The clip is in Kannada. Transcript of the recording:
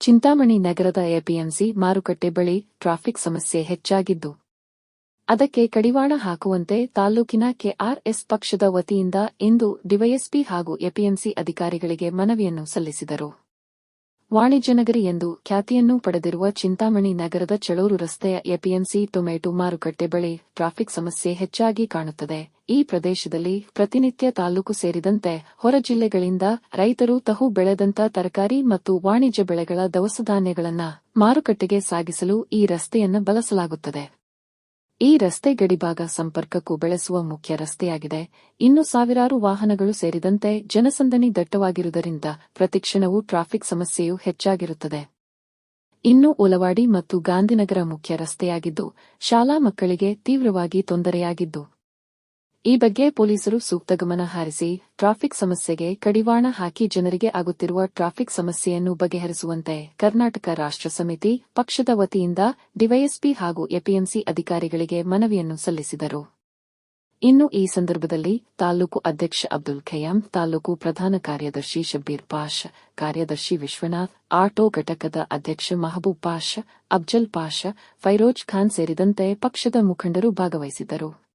ಚಿಂತಾಮಣಿ ನಗರದ ಎಪಿಎಂಸಿ ಮಾರುಕಟ್ಟೆ ಬಳಿ ಟ್ರಾಫಿಕ್ ಸಮಸ್ಯೆ ಹೆಚ್ಚಾಗಿದ್ದು, ಅದಕ್ಕೆ ಕಡಿವಾಣ ಹಾಕುವಂತೆ ತಾಲೂಕಿನ ಕೆಆರ್ಎಸ್ ಪಕ್ಷದ ವತಿಯಿಂದ ಇಂದು ಡಿವೈಎಸ್ಪಿ ಹಾಗೂ ಎಪಿಎಂಸಿ ಅಧಿಕಾರಿಗಳಿಗೆ ಮನವಿಯನ್ನು ಸಲ್ಲಿಸಿದರು. ವಾಣಿಜ್ಯನಗರಿ ಎಂದು ಖ್ಯಾತಿಯನ್ನು ಪಡೆದಿರುವ ಚಿಂತಾಮಣಿ ನಗರದ ಚಳೂರು ರಸ್ತೆಯ ಎಪಿಎಂಸಿ ಟೊಮೆಟೊ ಮಾರುಕಟ್ಟೆ ಬಳಿ ಟ್ರಾಫಿಕ್ ಸಮಸ್ಯೆ ಹೆಚ್ಚಾಗಿ ಕಾಣುತ್ತದೆ. ಈ ಪ್ರದೇಶದಲ್ಲಿ ಪ್ರತಿನಿತ್ಯ ತಾಲೂಕು ಸೇರಿದಂತೆ ಹೊರ ಜಿಲ್ಲೆಗಳಿಂದ ರೈತರು ತಹು ಬೆಳೆದಂತ ತರಕಾರಿ ಮತ್ತು ವಾಣಿಜ್ಯ ಬೆಳೆಗಳ ದವಸಧಾನ್ಯಗಳನ್ನು ಮಾರುಕಟ್ಟೆಗೆ ಸಾಗಿಸಲು ಈ ರಸ್ತೆಯನ್ನು ಬಳಸಲಾಗುತ್ತದೆ. ಈ ರಸ್ತೆ ಗಡಿಭಾಗ ಸಂಪರ್ಕಕ್ಕೂ ಬೆಳೆಸುವ ಮುಖ್ಯ ರಸ್ತೆಯಾಗಿದೆ. ಇನ್ನು ಸಾವಿರಾರು ವಾಹನಗಳು ಸೇರಿದಂತೆ ಜನಸಂದಣಿ ದಟ್ಟವಾಗಿರುವುದರಿಂದ ಪ್ರತಿಕ್ಷಣವೂ ಟ್ರಾಫಿಕ್ ಸಮಸ್ಯೆಯೂ ಹೆಚ್ಚಾಗಿರುತ್ತದೆ. ಇನ್ನು ಉಲವಾಡಿ ಮತ್ತು ಗಾಂಧಿನಗರ ಮುಖ್ಯ ರಸ್ತೆಯಾಗಿದ್ದು, ಶಾಲಾ ಮಕ್ಕಳಿಗೆ ತೀವ್ರವಾಗಿ ತೊಂದರೆಯಾಗಿದ್ದು ಈ ಬಗ್ಗೆ ಪೊಲೀಸರು ಸೂಕ್ತ ಗಮನ ಹರಿಸಿ ಟ್ರಾಫಿಕ್ ಸಮಸ್ಯೆಗೆ ಕಡಿವಾಣ ಹಾಕಿ ಜನರಿಗೆ ಆಗುತ್ತಿರುವ ಟ್ರಾಫಿಕ್ ಸಮಸ್ಯೆಯನ್ನು ಬಗೆಹರಿಸುವಂತೆ ಕರ್ನಾಟಕ ರಾಷ್ಟ್ರ ಸಮಿತಿ ಪಕ್ಷದ ವತಿಯಿಂದ ಡಿವೈಎಸ್ಪಿ ಹಾಗೂ ಎಪಿಎಂಸಿ ಅಧಿಕಾರಿಗಳಿಗೆ ಮನವಿಯನ್ನು ಸಲ್ಲಿಸಿದರು. ಇನ್ನು ಈ ಸಂದರ್ಭದಲ್ಲಿ ತಾಲೂಕು ಅಧ್ಯಕ್ಷ ಅಬ್ದುಲ್ ಖಯಾಂ, ತಾಲೂಕು ಪ್ರಧಾನ ಕಾರ್ಯದರ್ಶಿ ಶಬ್ಬೀರ್ ಪಾಷ್, ಕಾರ್ಯದರ್ಶಿ ವಿಶ್ವನಾಥ್ ಆಟೋ ಘಟಕದ ಅಧ್ಯಕ್ಷ ಮಹಬೂಬ್ ಪಾಷ್, ಅಫ್ಜಲ್ ಪಾಷ, ಫೈರೋಜ್ ಖಾನ್ ಸೇರಿದಂತೆ ಪಕ್ಷದ ಮುಖಂಡರು ಭಾಗವಹಿಸಿದ್ದರು.